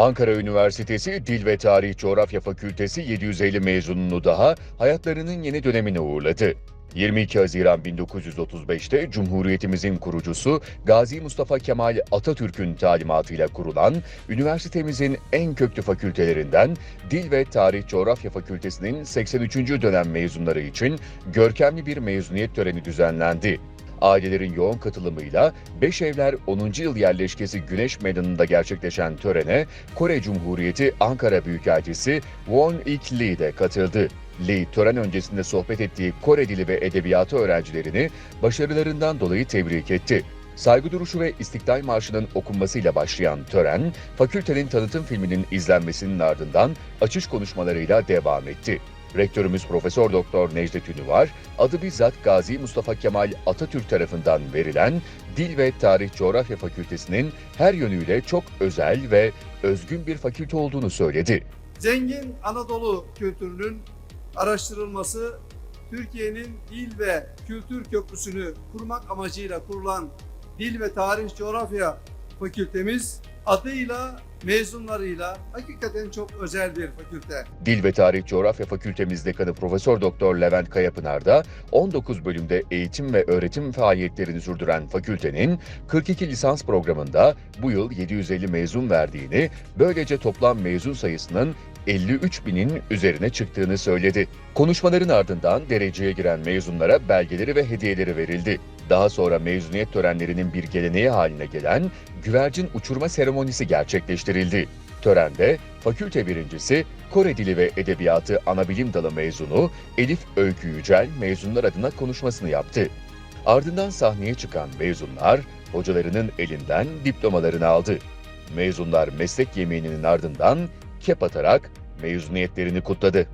Ankara Üniversitesi Dil ve Tarih Coğrafya Fakültesi 750 mezununu daha hayatlarının yeni dönemine uğurladı. 22 Haziran 1935'te Cumhuriyetimizin kurucusu Gazi Mustafa Kemal Atatürk'ün talimatıyla kurulan üniversitemizin en köklü fakültelerinden Dil ve Tarih Coğrafya Fakültesinin 83. dönem mezunları için görkemli bir mezuniyet töreni düzenlendi. Ailelerin yoğun katılımıyla Beşevler 10. yıl yerleşkesi Güneş Meydanı'nda gerçekleşen törene Kore Cumhuriyeti Ankara Büyükelçisi Won Ik Lee de katıldı. Lee, tören öncesinde sohbet ettiği Kore dili ve edebiyatı öğrencilerini başarılarından dolayı tebrik etti. Saygı duruşu ve İstiklal Marşı'nın okunmasıyla başlayan tören, fakültenin tanıtım filminin izlenmesinin ardından açış konuşmalarıyla devam etti. Rektörümüz Profesör Doktor Necdet Ünüvar, adı bizzat Gazi Mustafa Kemal Atatürk tarafından verilen Dil ve Tarih Coğrafya Fakültesinin her yönüyle çok özel ve özgün bir fakülte olduğunu söyledi. Zengin Anadolu kültürünün araştırılması Türkiye'nin dil ve kültür köprüsünü kurmak amacıyla kurulan Dil ve Tarih Coğrafya Fakültemiz adıyla mezunlarıyla hakikaten çok özel bir fakülte. Dil ve Tarih Coğrafya Fakültemiz Dekanı Profesör Doktor Levent Kayapınar da 19 bölümde eğitim ve öğretim faaliyetlerini sürdüren fakültenin 42 lisans programında bu yıl 750 mezun verdiğini, böylece toplam mezun sayısının 53 binin üzerine çıktığını söyledi. Konuşmaların ardından dereceye giren mezunlara belgeleri ve hediyeleri verildi. Daha sonra mezuniyet törenlerinin bir geleneği haline gelen güvercin uçurma seremonisi gerçekleştirildi. Törende fakülte birincisi Kore Dili ve Edebiyatı Anabilim Dalı mezunu Elif Öykü Yücel mezunlar adına konuşmasını yaptı. Ardından sahneye çıkan mezunlar hocalarının elinden diplomalarını aldı. Mezunlar meslek yemeğinin ardından kep atarak mezuniyetlerini kutladı.